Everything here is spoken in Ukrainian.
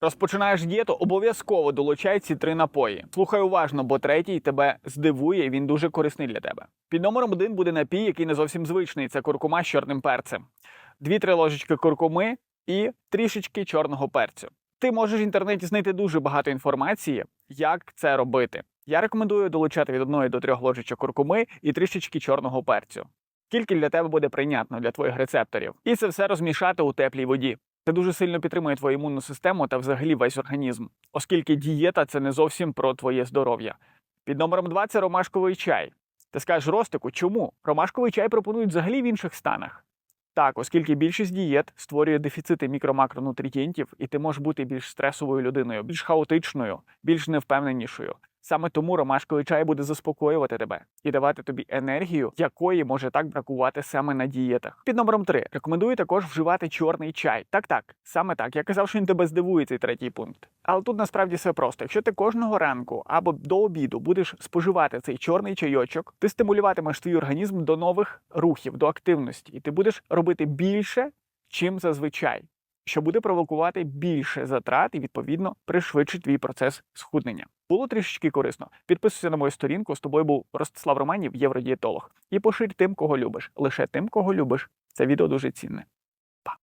Розпочинаєш дієту, обов'язково долучай ці три напої. Слухай уважно, бо третій тебе здивує, він дуже корисний для тебе. Під номером один буде напій, який не зовсім звичний. Це куркума з чорним перцем. Дві-три ложечки куркуми і трішечки чорного перцю. Ти можеш в інтернеті знайти дуже багато інформації, як це робити. Я рекомендую долучати від 1 до 3 ложечок куркуми і трішечки чорного перцю. Скільки для тебе буде прийнятно для твоїх рецепторів, і це все розмішати у теплій воді. Це дуже сильно підтримує твою імунну систему та взагалі весь організм, оскільки дієта це не зовсім про твоє здоров'я. Під номером 2 це ромашковий чай. Ти скажеш Ростику, чому? Ромашковий чай пропонують взагалі в інших станах. Так, оскільки більшість дієт створює дефіцити мікро-макронутрієнтів, і ти можеш бути більш стресовою людиною, більш хаотичною, більш невпевненішою. Саме тому ромашковий чай буде заспокоювати тебе і давати тобі енергію, якої може так бракувати саме на дієтах. Під номером 3 рекомендую також вживати чорний чай. Так, так, саме так. Я казав, що він тебе здивує цей третій пункт. Але тут насправді все просто. Якщо ти кожного ранку або до обіду будеш споживати цей чорний чайочок, ти стимулюватимеш твій організм до нових рухів, до активності, і ти будеш робити більше, чим зазвичай. Що буде провокувати більше затрат і відповідно пришвидшить твій процес схуднення. Було трішечки корисно. Підписуйся на мою сторінку. З тобою був Ростислав Романів, євродієтолог. І поширь тим, кого любиш. Лише тим, кого любиш. Це відео дуже цінне.